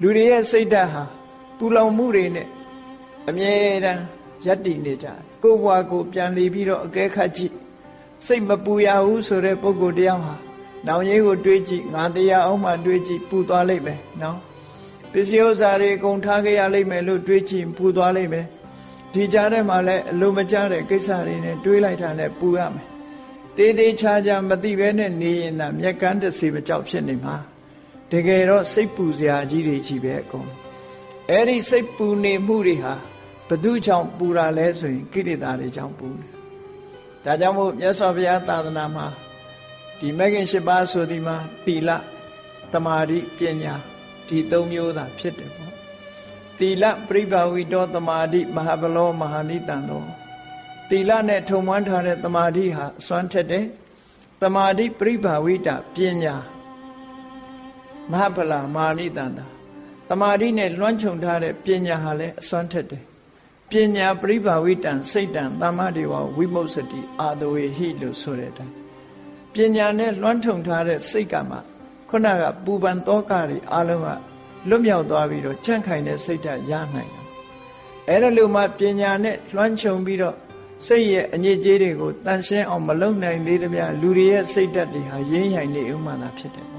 လူတွေရဲ့စိတ်ဓာတ်ဟာပူလောင်မှုတွေနဲ့အမြဲတမ်းရပ်တည်နေကြတယ်ကိုယ်ဘဝကိုပြန်လီပြီးတော့အကဲခတ်ကြည့်စိတ်မပူရဘူးဆိုတဲ့ပုဂ္ဂိုလ်တရားဟာနောင်ရေးကိုတွေးကြည့်ငါတရားအောင်မှတွေးကြည့်ပူသွားလိမ့်မယ်နော်ပစ္စည်းဥစ္စာတွေအကုန်ထားခဲ့ရလိမ့်မယ်လို့တွေးကြည့်ပူသွားလိမ့်မယ်ဒီကြားထဲမှာလည်းအလိုမကျတဲ့ကိစ္စတွေနဲ့တွေးလိုက်တာနဲ့ပူရမယ်တေးသေးချာချာမသိဘဲနဲ့နေရင်သာမျက်ကန်းတစ်စီမကြောက်ဖြစ်နေမှာ တကယ်တော့စိတ်ပူစရာကြီးတွေကြီးပဲအကုန်အဲ့ဒီစိတ်ပူနေမှုတွေဟာဘသူကြောင့်ပူတာလဲဆိုရင်ကိလေသာတွေကြောင့်ပူတယ်ဒါကြောင့်မို့မြတ်စွာဘုရားသာသနာမှာဒီမဂ္ဂင်၈ပါးဆိုဒီမှာသီလတမာတိပညာဒီ၃မျိုးသာဖြစ်တယ်ပေါ့သီလပြိဘာဝိတောတမာတိမဟာဘလောမဟာနိတံသောသီလနဲ့ထုံမွမ်းထားတဲ့တမာတိဟာအစွမ်းထက်တယ်တမာတိပြိဘာဝိတပညာ မဟာဗလာမာနိတံတာတမာတိနဲ့လွှမ်းခြုံထားတဲ့ပညာဟာလည်းအစွမ်းထက်တယ်ပညာပြိဘာဝိတံစိတ်တံသမ္မာဒေဝဝိမု ක්ෂ တိအာတဝေဟိလို့ဆိုတဲ့အတိုင်းပညာနဲ့လွှမ်းထုံထားတဲ့စိတ်ကမှခုနကပူပန်တောကတွေအလုံးကလွတ်မြောက်သွားပြီးတော့ကြန့်ခိုင်တဲ့စိတ်ဓာတ်ရနိုင်တယ်အဲ့ဒါလို့မှပညာနဲ့လွှမ်းခြုံပြီးတော့စိတ်ရဲ့အညစ်အကြေးတွေကိုတန်ရှင်းအောင်မလုပ်နိုင်သေးသမျှလူတွေရဲ့စိတ်ဓာတ်တွေဟာရင်းရိုင်နေဥမှန်တာဖြစ်တယ်